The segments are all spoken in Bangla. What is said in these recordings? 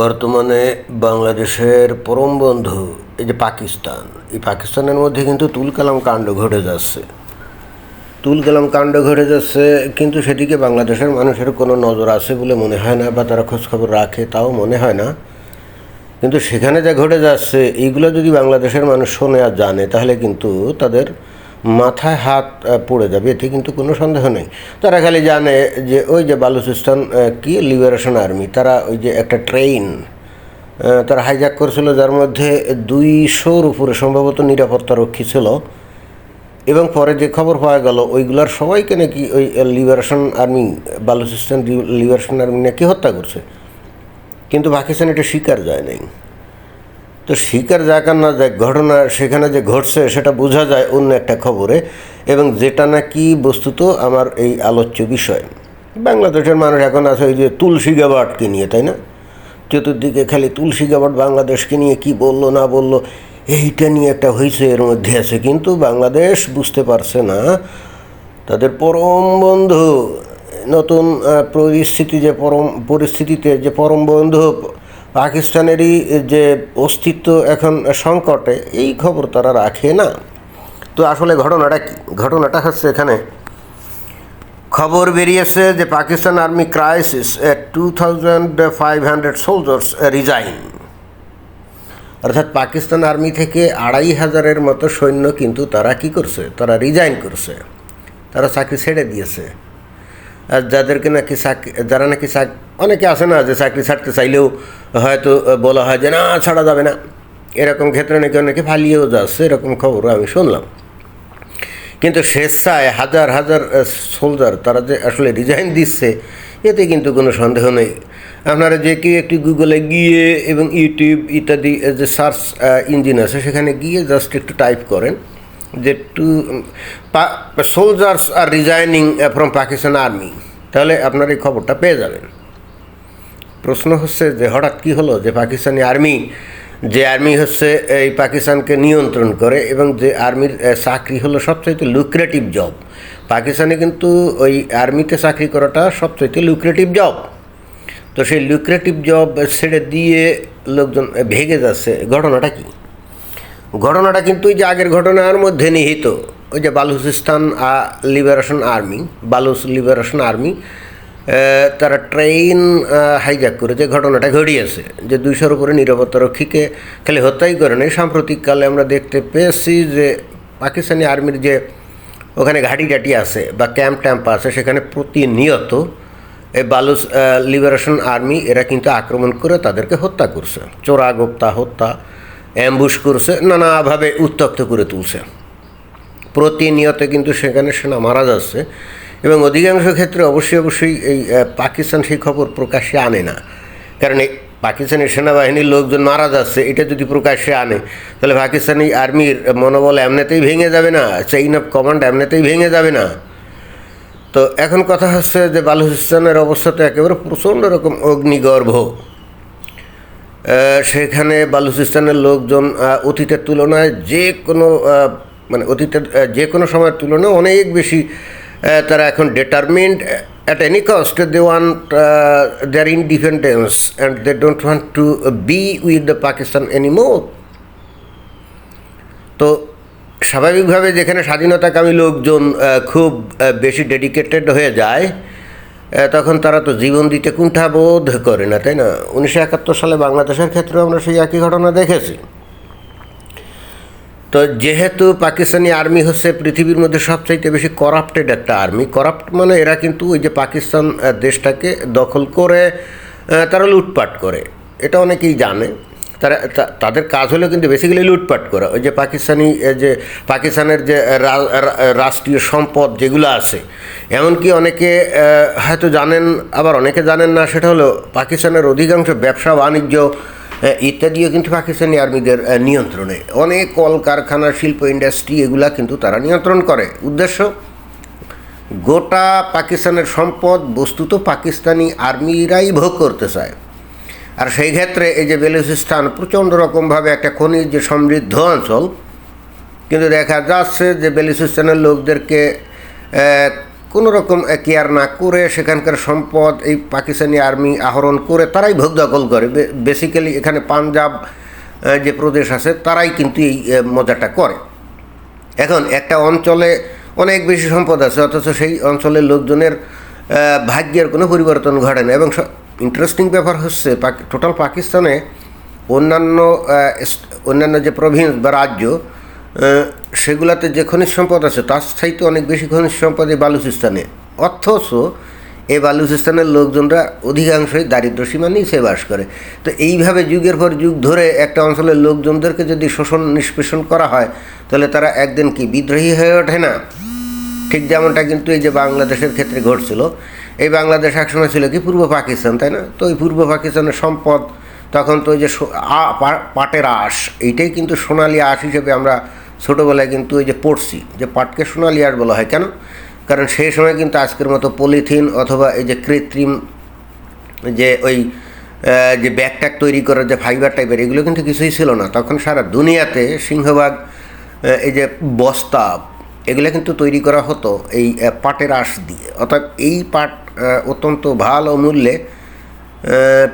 বর্তমানে বাংলাদেশের পরম বন্ধু এই যে পাকিস্তান, এই পাকিস্তানের মধ্যে কিন্তু তুলকালাম কাণ্ড ঘটে যাচ্ছে। তুলকালাম কাণ্ড ঘটে যাচ্ছে, কিন্তু সেদিকে বাংলাদেশের মানুষের কোনো নজর আছে বলে মনে হয় না বা তারা খোঁজখবর রাখে তাও মনে হয় না। কিন্তু সেখানে যা ঘটে যাচ্ছে এইগুলো যদি বাংলাদেশের মানুষ শোনে আর জানে, তাহলে কিন্তু তাদের মাথায় হাত পড়ে যাবে, এতে কিন্তু কোনো সন্দেহ নেই। তারা খালি জানে যে ওই যে বালুচিস্তান কি লিবারেশন আর্মি তারা ওই যে একটা ট্রেন তারা হাইজ্যাক করেছিল, যার মধ্যে দুইশোর উপরে সম্ভবত নিরাপত্তা রক্ষী ছিল। এবং পরে যে খবর পাওয়া গেল, ওইগুলার সবাইকে নাকি ওই liberation army Balochistan liberation army নাকি হত্যা করছে। কিন্তু পাকিস্তান এটা স্বীকার যায় নাই। তো শিকার যাক আর না যাক ঘটনা সেখানে যে ঘটছে সেটা বোঝা যায় অন্য একটা খবরে, এবং যেটা নাকি বস্তুত আমার এই আলোচ্য বিষয়। বাংলাদেশের মানুষ এখন আছে ওই যে তুলসী গাবাটকে নিয়ে, তাই না? চতুর্দিকে খালি তুলসী গাবাট বাংলাদেশকে নিয়ে কি বলল না বলল, এইটা নিয়ে একটা হয়েছে এর মধ্যে আছে। কিন্তু বাংলাদেশ বুঝতে পারছে না, তাদের পরম বন্ধু, নতুন পরিস্থিতি যে পরম, পরিস্থিতিতে যে পরম বন্ধু পাকিস্তানেরই যে অস্তিত্ব এখন সংকটে, এই খবর তারা রাখে না। তো আসলে ঘটনাটা কি? ঘটনাটা হচ্ছে এখানে, খবর বেরিয়েছে যে Pakistan army crisis two thousand five hundred soldiers resign অর্থাৎ পাকিস্তান আর্মি থেকে আড়াই হাজারের মতো সৈন্য কিন্তু তারা কি করছে? তারা রিজাইন করছে। তারা চাকরি ছেড়ে দিয়েছে। আর যাদেরকে নাকি চাকরি যারা নাকি চাক অনেকে আছে না যে চাকরি ছাড়তে চাইলেও হয়তো বলা হয় যে না, ছাড়া যাবে না। এরকম ক্ষেত্রে নাকি অনেকে ফালিয়েও যাচ্ছে, এরকম খবরও আমি শুনলাম। কিন্তু স্বেচ্ছায় হাজার হাজার সোলজার তারা যে আসলে রিজাইন দিচ্ছে, এতে কিন্তু কোনো সন্দেহ নেই। আপনারা যে কেউ একটি গুগলে গিয়ে এবং ইউটিউব ইত্যাদি যে সার্চ ইঞ্জিন আছে, সেখানে গিয়ে জাস্ট একটু টাইপ করেন। যে two soldiers are resigning from Pakistan army তাহলে আপনার এই খবরটা পেয়ে যাবেন। প্রশ্ন হচ্ছে যে হঠাৎ কী হলো যে পাকিস্তানি আর্মি যে আর্মি হচ্ছে, এই পাকিস্তানকে নিয়ন্ত্রণ করে এবং যে আর্মির চাকরি হলো সবচাইতে লুক্রেটিভ জব পাকিস্তানে কিন্তু ওই আর্মিতে চাকরি করাটা সবচাইতে লুক্রেটিভ জব তো সেই লুক্রেটিভ জব ছেড়ে দিয়ে লোকজন ভেগে যাচ্ছে। ঘটনাটা কি? ঘটনাটা কিন্তু ওই যে আগের ঘটনার মধ্যে নিহিত। ওই যে Balochistan liberation army Baloch liberation army তারা ট্রেন হাইজ্যাক করে যে ঘটনাটা ঘটিয়েছে। যে দুইশোর উপরে নিরাপত্তা রক্ষীকে খালি হত্যাই করে নাই। সাম্প্রতিককালে আমরা দেখতে পেয়েছি যে পাকিস্তানি আর্মির যে ওখানে ঘাঁটি টাটি আছে বা ক্যাম্প ট্যাম্প আছে, সেখানে প্রতিনিয়ত এই বালুচ লিবারেশন আর্মি এরা কিন্তু আক্রমণ করে তাদেরকে হত্যা করছে। চোরা গোপ্তা হত্যা অ্যাম্বুশ করছে, নানাভাবে উত্তপ্ত করে তুলছে। প্রতিনিয়ত কিন্তু সেখানে সেনা মারা যাচ্ছে এবং অধিকাংশ ক্ষেত্রে অবশ্যই অবশ্যই এই পাকিস্তান সেই খবর প্রকাশ্যে আনে না। কারণ এই পাকিস্তানের সেনাবাহিনীর লোকজন মারা যাচ্ছে, এটা যদি প্রকাশ্যে আনে, তাহলে পাকিস্তানি আর্মির মনোবল এমনিতেই ভেঙে যাবে না চেইন অফ কমান্ড এমনিতেই ভেঙে যাবে না। তো এখন কথা হচ্ছে যে বালুচিস্তানের অবস্থা তো একেবারে প্রচণ্ড রকম অগ্নিগর্ভ। সেখানে বালুচিস্তানের লোকজন অতীতের তুলনায় যে কোনো মানে অতীতের যে কোনো সময়ের তুলনায় অনেক বেশি তারা এখন determined at any cost they want their independence and they don't want to be with the Pakistan anymore তো স্বাভাবিকভাবে যেখানে স্বাধীনতাকামী লোকজন খুব বেশি ডেডিকেটেড হয়ে যায় তখন তারা তো জীবন দিতে কুণ্ঠাবোধ করে না, তাই না? উনিশশো একাত্তর সালে বাংলাদেশের ক্ষেত্রেও আমরা সেই একই ঘটনা দেখেছি। তো যেহেতু পাকিস্তানি আর্মি হচ্ছে পৃথিবীর মধ্যে সবচাইতে বেশি করাপ্টেড একটা আর্মি করাপ্ট মানে এরা কিন্তু ওই যে পাকিস্তান দেশটাকে দখল করে তারা লুটপাট করে। এটা অনেকেই জানে। তারা তাদের কাজ হলো কিন্তু বেসিক্যালি লুটপাট করা। ওই যে পাকিস্তানি যে পাকিস্তানের যে রাষ্ট্রীয় সম্পদ যেগুলো আছে, এমনকি অনেকে হয়তো জানেন, আবার অনেকে জানেন না, সেটা হলো পাকিস্তানের অধিকাংশ ব্যবসা, বাণিজ্য ইত্যাদিও কিন্তু পাকিস্তানি আর্মিদের নিয়ন্ত্রণে। অনেক কলকারখানা, শিল্প ইন্ডাস্ট্রি এগুলা কিন্তু তারা নিয়ন্ত্রণ করে। উদ্দেশ্য? গোটা পাকিস্তানের সম্পদ বস্তুত পাকিস্তানি আর্মিরাই ভোগ করতে চায়। আর সেই ক্ষেত্রে এই যে বেলুচিস্তান প্রচণ্ড রকমভাবে একটা খনিজ যে সমৃদ্ধ অঞ্চল। কিন্তু দেখা যাচ্ছে যে বেলুচিস্তানের লোকদেরকে কোনো রকম কেয়ার না করে সেখানকার সম্পদ এই পাকিস্তানি আর্মি আহরণ করে তারাই ভোগ দখল করে বেসিক্যালি এখানে পাঞ্জাব যে প্রদেশ আছে তারাই কিন্তু এই মজাটা করে। এখন একটা অঞ্চলে অনেক বেশি সম্পদ আছে, অথচ সেই অঞ্চলের লোকজনের ভাগ্যের কোনো পরিবর্তন ঘটে না। এবং ইন্টারেস্টিং ব্যাপার হচ্ছে টোটাল পাকিস্তানে অন্যান্য অন্যান্য যে প্রভিন্স বা রাজ্য সেগুলাতে যে খনিজ সম্পদ আছে, তার চাইতে অনেক বেশি খনিজ সম্পদ এই বালুচিস্তানে। অথচ এই বালুচিস্তানের লোকজনরা অধিকাংশই দারিদ্র সীমা নিচে বাস করে। তো এইভাবে যুগের পর যুগ ধরে একটা অঞ্চলের লোকজনদেরকে যদি শোষণ নিষ্পেষণ করা হয়, তাহলে তারা একদিন কি বিদ্রোহী হয়ে ওঠে না? ঠিক যেমনটা কিন্তু এই যে বাংলাদেশের ক্ষেত্রে ঘটছিল। এই বাংলাদেশ একসময় ছিল কি পূর্ব পাকিস্তান, তাই না? তো এই পূর্ব পাকিস্তানের সম্পদ, তখন তো ওই যে পাটের আঁশ, এইটাই কিন্তু সোনালি আঁশ হিসেবে আমরা ছোটোবেলায় কিন্তু ওই যে পড়ছি, যে পাটকে সোনালি আঁশ বলা হয়। কেন? কারণ সেই সময় কিন্তু আজকের মতো পলিথিন অথবা এই যে কৃত্রিম যে ওই যে ব্যাগ ট্যাগ তৈরি করার যে ফাইবার টাইপের এগুলো কিন্তু কিছুই ছিল না। তখন সারা দুনিয়াতে সিংহভাগ এই যে বস্তা, এগুলো কিন্তু তৈরি করা হতো এই পাটের আঁশ দিয়ে। অর্থাৎ এই পাট অত্যন্ত ভালো মূল্যে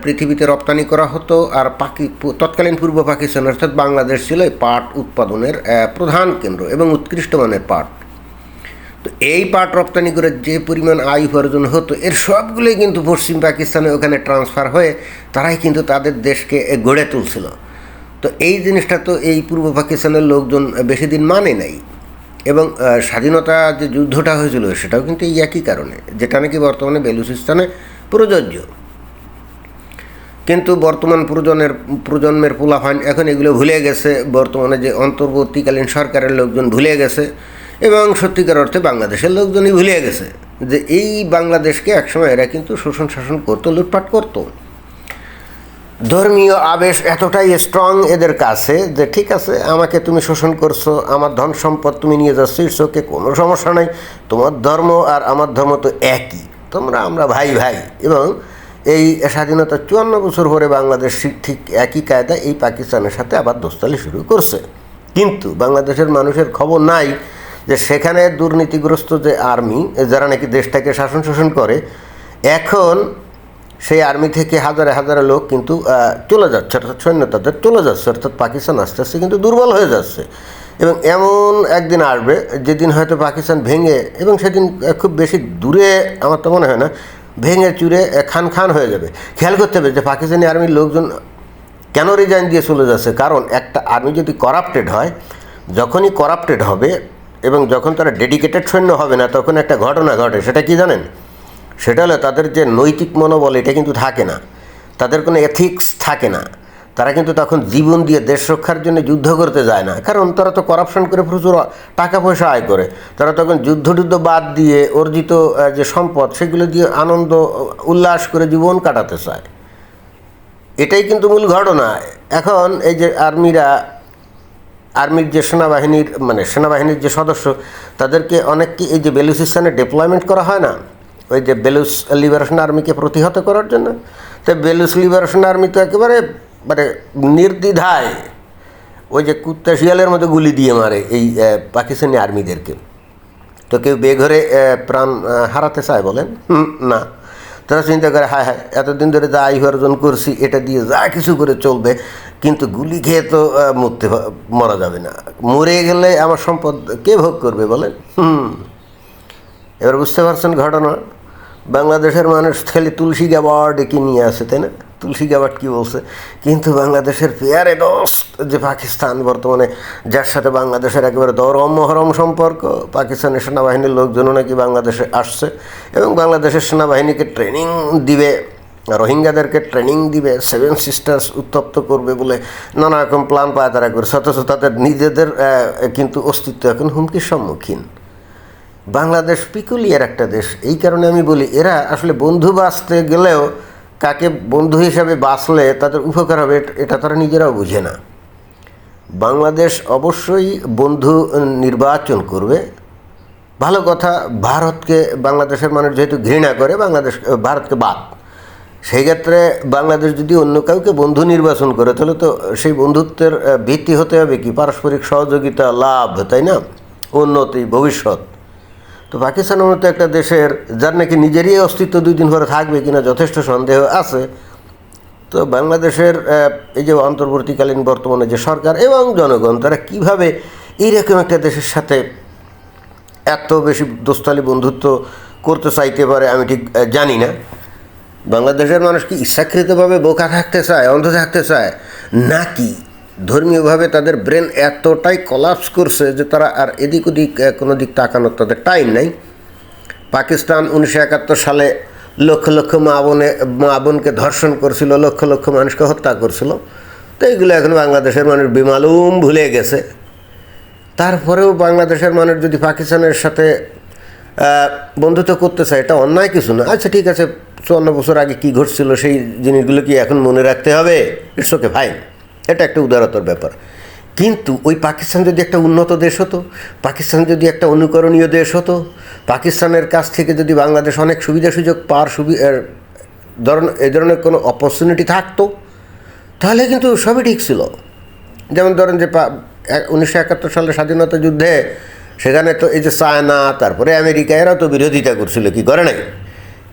পৃথিবীতে রপ্তানি করা হতো। আর পাকি তৎকালীন পূর্ব পাকিস্তান, অর্থাৎ বাংলাদেশ ছিল পাট উৎপাদনের প্রধান কেন্দ্র এবং উৎকৃষ্ট মানের পাট। তো এই পাট রপ্তানি করে যে পরিমাণ আয় উপার্জন হতো, এর সবগুলোই কিন্তু পশ্চিম পাকিস্তানে ওখানে ট্রান্সফার হয়ে তারাই কিন্তু তাদের দেশকে গড়ে তুলছিল। তো এই জিনিসটা তো এই পূর্ব পাকিস্তানের লোকজন বেশি দিন মানে নাই। এবং স্বাধীনতা যে যুদ্ধটা হয়েছিল সেটাও কিন্তু এই একই কারণে, যেটা নাকি বর্তমানে বেলুচিস্তানে প্রযোজ্য। কিন্তু বর্তমান প্রজন্মের প্রজন্মের পোলাফান এখন এগুলো ভুলে গেছে, বর্তমানে যে অন্তর্বর্তীকালীন সরকারের লোকজন ভুলে গেছে, এবং সত্যিকার অর্থে বাংলাদেশের লোকজনই ভুলে গেছে, যে এই বাংলাদেশকে একসময় এরা কিন্তু শোষণ শাসন করতো, লুটপাট করতো। ধর্মীয় আবেশ এতটাই স্ট্রং এদের কাছে যে ঠিক আছে, আমাকে তুমি শোষণ করছ, আমার ধন সম্পদ তুমি নিয়ে যাচ্ছ ইটস কোনো সমস্যা নাই। তোমার ধর্ম আর আমার ধর্ম তো একই। তোমরা, আমরা ভাই ভাই। এবং এই স্বাধীনতা চুয়ান্ন বছর পরে বাংলাদেশ ঠিক একই কায়দা এই পাকিস্তানের সাথে আবার দোস্তালি শুরু করছে। কিন্তু বাংলাদেশের মানুষের খবর নাই যে সেখানে দুর্নীতিগ্রস্ত যে আর্মি যারা নাকি দেশটাকে শাসন শোষণ করে, এখন সেই আর্মি থেকে হাজারে হাজারে লোক কিন্তু চলে যাচ্ছে, অর্থাৎ সৈন্য তাদের চলে যাচ্ছে, অর্থাৎ পাকিস্তান আস্তে আস্তে কিন্তু দুর্বল হয়ে যাচ্ছে। এবং এমন একদিন আসবে, যেদিন হয়তো পাকিস্তান ভেঙে, এবং সেদিন খুব বেশি দূরে আমার তো মনে হয় না, ভেঙে চুরে খান খান হয়ে যাবে। খেয়াল করতে হবে যে পাকিস্তানি আর্মির লোকজন কেন রিজাইন দিয়ে চলে যাচ্ছে? কারণ একটা আর্মি যদি করাপ্টেড হয়, যখনই করাপ্টেড হবে, এবং যখন তারা ডেডিকেটেড সৈন্য হবে না, তখন একটা ঘটনা ঘটে, সেটা কি জানেন? সেটা হলো তাদের যে নৈতিক মনোবল, এটা কিন্তু থাকে না। তাদের কোনো এথিক্স থাকে না। তারা কিন্তু তখন জীবন দিয়ে দেশ রক্ষার জন্য যুদ্ধ করতে যায় না। কারণ তারা তো করাপশন করে প্রচুর টাকা পয়সা আয় করে। তারা তখন যুদ্ধ টুদ্ধ বাদ দিয়ে অর্জিত যে সম্পদ, সেগুলো দিয়ে আনন্দ, উল্লাস করে জীবন কাটাতে চায়। এটাই কিন্তু মূল ঘটনা। এখন এই যে আর্মিরা, আর্মির যে সেনাবাহিনীর মানে সেনাবাহিনীর যে সদস্য, তাদেরকে অনেককে এই যে বেলুচিস্তানে ডিপ্লয়মেন্ট করা হয় না? ওই যে বেলুস লিবারেশন আর্মিকে প্রতিহত করার জন্য। তো বেলুস লিবারেশন আর্মি তো একেবারে মানে নির্দ্বিধায় ওই যে কুত্তা শিয়ালের মতো গুলি দিয়ে মারে এই পাকিস্তানি আর্মিদেরকে। তো কেউ বেঘরে প্রাণ হারাতে চায় বলেন না। তারা চিন্তা করে হ্যাঁ হ্যাঁ এতদিন ধরে যা আয় অর্জন করছি, এটা দিয়ে যা কিছু করে চলবে, কিন্তু গুলি খেয়ে তো মরতে মরা যাবে না। মরে গেলে আমার সম্পদ কে ভোগ করবে বলেন? হুম। এবার বুঝতে পারছেন ঘটনা? বাংলাদেশের মানুষ খালি তুলসী গাবার্ড কি নিয়ে আসে তাই না? তুলসী গাবার্ড কী বলছে? কিন্তু বাংলাদেশের পেয়ারে দোস্ত, যে পাকিস্তান বর্তমানে, যার সাথে বাংলাদেশের একেবারে দরম মহরম সম্পর্ক, পাকিস্তানের সেনাবাহিনীর লোকজনও নাকি বাংলাদেশে আসছে এবং বাংলাদেশের সেনাবাহিনীকে ট্রেনিং দিবে, রোহিঙ্গাদেরকে ট্রেনিং দিবে সেভেন সিস্টার্স উত্তপ্ত করবে বলে নানা রকম প্ল্যান পায় তারা করছে অথচ তাদের নিজেদের কিন্তু অস্তিত্ব এখন হুমকির সম্মুখীন। বাংলাদেশ পিকুলিয়ার একটা দেশ। এই কারণে আমি বলি, এরা আসলে বন্ধু বাঁচতে গেলেও কাকে বন্ধু হিসাবে বাঁচলে তাদের উপকার হবে, এটা তারা নিজেরাও বুঝে না। বাংলাদেশ অবশ্যই বন্ধু নির্বাচন করবে। ভালো কথা, ভারতকে, বাংলাদেশের মানুষ যেহেতু ঘৃণা করে, বাংলাদেশ ভারতকে বাদ। সেই ক্ষেত্রে বাংলাদেশ যদি অন্য কাউকে বন্ধু নির্বাচন করে, তাহলে তো সেই বন্ধুত্বের ভিত্তি হতে হবে কি? পারস্পরিক সহযোগিতা, লাভ, তাই না? উন্নতি, ভবিষ্যৎ। তো পাকিস্তানের মতো একটা দেশের, যার নাকি নিজেরই অস্তিত্ব দুই দিন পরে থাকবে কিনা যথেষ্ট সন্দেহ আছে। তো বাংলাদেশের এই যে অন্তর্বর্তীকালীন বর্তমানে যে সরকার এবং জনগণ, তারা কীভাবে এইরকম একটা দেশের সাথে এত বেশি দোস্তালি বন্ধুত্ব করতে চাইতে পারে আমি ঠিক জানি না। বাংলাদেশের মানুষ কি ইচ্ছাকৃতভাবে বোকা থাকতে চায়, অন্ধ থাকতে চায়? নাকি ধর্মীয়ভাবে তাদের ব্রেন এতটাই কলাপস করছে যে তারা আর এদিক ওদিক কোনো দিক তাকানোর তাদের টাইম নাই। পাকিস্তান উনিশশো একাত্তর সালে লক্ষ লক্ষ মা বোনে, মা বোনকে ধর্ষণ করছিল, লক্ষ লক্ষ মানুষকে হত্যা করছিল। তো এইগুলো এখন বাংলাদেশের মানুষ বিমালুম ভুলে গেছে। তারপরেও বাংলাদেশের মানুষ যদি পাকিস্তানের সাথে বন্ধুত্ব করতে চায়, এটা অন্যায় কিছু না। আচ্ছা ঠিক আছে, চুয়ান্ন বছর আগে কী ঘটছিল, সেই জিনিসগুলো কি এখন মনে রাখতে হবে? ইটস ওকে ফাইন এটা একটা উদারতার ব্যাপার। কিন্তু ওই পাকিস্তান যদি একটা উন্নত দেশ হতো, পাকিস্তান যদি একটা অনুকরণীয় দেশ হতো, পাকিস্তানের কাছ থেকে যদি বাংলাদেশ অনেক সুবিধা সুযোগ পাওয়ার সুবি ধরন এই ধরনের কোনো অপরচুনিটি থাকতো, তাহলে কিন্তু সবই ঠিক ছিল। যেমন ধরেন যে উনিশশো একাত্তর সালে স্বাধীনতা যুদ্ধে সেখানে তো এই যে চায়না, তারপরে আমেরিকা, এরা তো বিরোধিতা করছিল, কি করে নাই?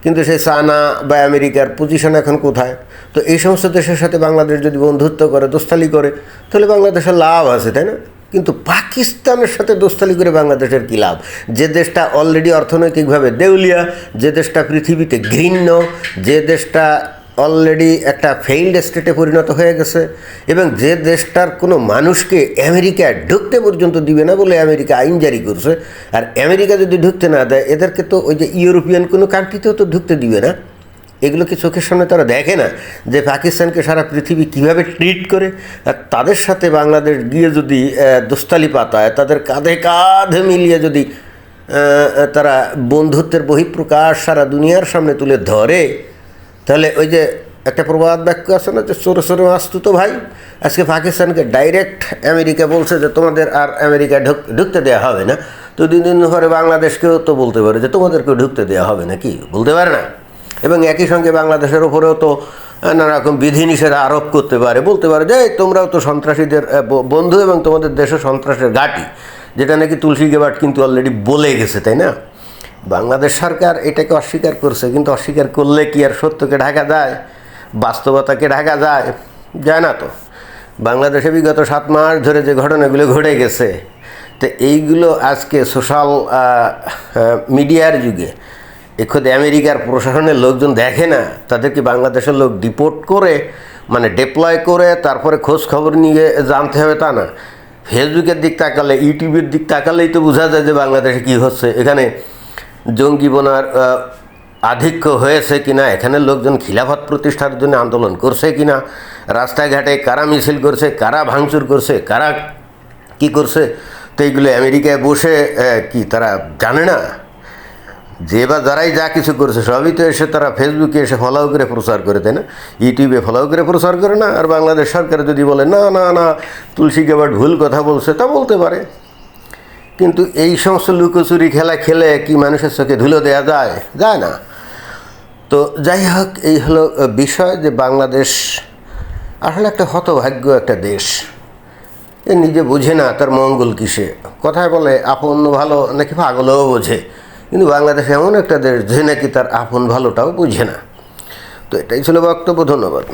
কিন্তু সে চায়না বা আমেরিকার পজিশন এখন কোথায়? তো এই সমস্ত দেশের সাথে বাংলাদেশ যদি বন্ধুত্ব করে, দোস্তালি করে, তাহলে বাংলাদেশের লাভ আছে, তাই না? কিন্তু পাকিস্তানের সাথে দোস্তালি করে বাংলাদেশের কী লাভ? যে দেশটা অলরেডি অর্থনৈতিকভাবে দেউলিয়া, যে দেশটা পৃথিবীতে ঘৃণ্য, যে দেশটা অলরেডি একটা ফেইল্ড স্টেটে পরিণত হয়ে গেছে এবং যে দেশটার কোনো মানুষকে আমেরিকায় ঢুকতে পর্যন্ত দিবে না বলে আমেরিকা আইন জারি করছে, আর আমেরিকা যদি ঢুকতে না দেয়, এদেরকে তো ওই যে ইউরোপিয়ান কোনো কান্ট্রিতেও তো ঢুকতে দিবে না। এগুলো কি চোখের সামনে তারা দেখে না যে পাকিস্তানকে সারা পৃথিবী কীভাবে ট্রিট করে? আর তাদের সাথে বাংলাদেশ গিয়ে যদি দোস্তালি পাতায়, তাদের কাঁধে কাঁধে মিলিয়ে যদি তারা বন্ধুত্বের বহিঃপ্রকাশ সারা দুনিয়ার সামনে তুলে ধরে তাহলে ওই যে একটা প্রবাদ বাক্য আছে না যে চোরে চোরে আসতো তো ভাই। আজকে পাকিস্তানকে ডাইরেক্ট আমেরিকা বলছে যে তোমাদের আর আমেরিকা ঢুক ঢুকতে দেওয়া হবে না। তো দুই দিন পরে বাংলাদেশকেও তো বলতে পারে যে তোমাদেরকেও ঢুকতে দেওয়া হবে না কি বলতে পারে না। এবং একই সঙ্গে বাংলাদেশের ওপরেও তো নানা রকম বিধিনিষেধ আরোপ করতে পারে। বলতে পারে যে "এই, তোমরাও তো সন্ত্রাসীদের বন্ধু এবং তোমাদের দেশে সন্ত্রাসের ঘাঁটি। যেটা নাকি তুলসী গেবাট কিন্তু অলরেডি বলে গেছে তাই না? বাংলাদেশ সরকার এটাকে অস্বীকার করছে, কিন্তু অস্বীকার করলে কি আর সত্যকে ঢাকা যায়? বাস্তবতাকে ঢাকা যায়? যায় না তো। বাংলাদেশে বিগত সাত মাস ধরে যে ঘটনাগুলো ঘটে গেছে, তো এইগুলো আজকে সোশ্যাল মিডিয়ার যুগে, এ খোদ আমেরিকার প্রশাসনের লোকজন দেখে না তাদেরকে বাংলাদেশের লোক ডিপোর্ট করে মানে ডিপ্লয় করে, তারপরে খোঁজ খবর নিয়ে জানতে হবে তা না? ফেসবুকের দিক তাকালে, ইউটিউবের দিক তাকালেই তো বোঝা যায় যে বাংলাদেশে কী হচ্ছে। এখানে জঙ্গিবনার আহ, আধিক্য হয়েছে কিনা এখানে লোকজন খিলাফত প্রতিষ্ঠার জন্য আন্দোলন করছে কিনা রাস্তাঘাটে কারা মিছিল করছে কারা ভাঙচুর করছে কারা কি করছে তো এইগুলো আমেরিকায় বসে কি তারা জানে না? যে বা যারাই যা কিছু করেছে সবই তো এসে তারা ফেসবুকে এসে ফলো করে প্রচার করে তাই না? ইউটিউবে ফলো করে প্রচার করে না? আর বাংলাদেশ সরকার যদি বলে না না না তুলসী গেবাট ভুল কথা বলছে তা বলতে পারে। কিন্তু এই সমস্ত লুকোচুরি খেলা খেলে কি মানুষের চোখে ধুলো দেওয়া যায়? যায় না। তো যাই হোক, এই হলো বিষয় যে বাংলাদেশ আসলে একটা হতভাগ্য একটা দেশ। এ নিজে বোঝে না তার মঙ্গল কিসে। কথায় বলে, আপন ভালো নাকি পাগলও বোঝে। কিন্তু বাংলাদেশ এমন একটা দেশ যে নাকি তার আপন ভালোটাও বুঝে না। তো এটাই ছিল বক্তব্য, ধন্যবাদ।